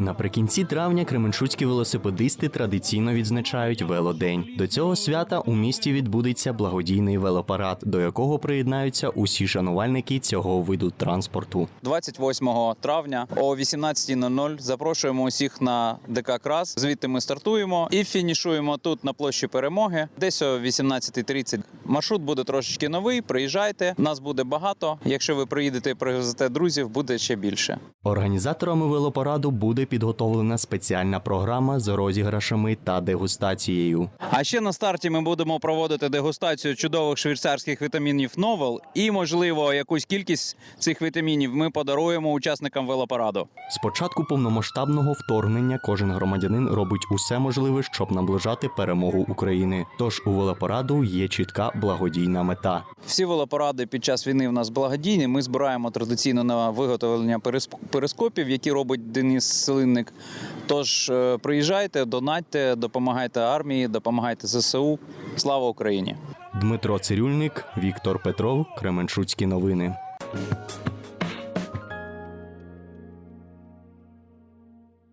Наприкінці травня кременчуцькі велосипедисти традиційно відзначають велодень. До цього свята у місті відбудеться благодійний велопарад, до якого приєднаються усі шанувальники цього виду транспорту. 28 травня о 18.00 запрошуємо усіх на ДК Крас. Звідти ми стартуємо і фінішуємо тут на площі перемоги. Десь о 18.30. Маршрут буде трошечки новий. Приїжджайте. Нас буде багато. Якщо ви приїдете і привезете друзів, буде ще більше. Організаторами велопараду буде підготовлена спеціальна програма з розіграшами та дегустацією. А ще на старті ми будемо проводити дегустацію чудових швейцарських вітамінів Новел. І, можливо, якусь кількість цих вітамінів ми подаруємо учасникам велопараду. З початку повномасштабного вторгнення кожен громадянин робить усе можливе, щоб наближати перемогу України. Тож у велопараду є чітка благодійна мета. Всі велопаради під час війни в нас благодійні. Ми збираємо традиційно на виготовлення перископів, які робить Деніс Селинник. Тож е, приїжджайте, донатьте, допомагайте армії, допомагайте ЗСУ. Слава Україні! Дмитро Цирюльник, Віктор Петров, Кременчуцькі новини.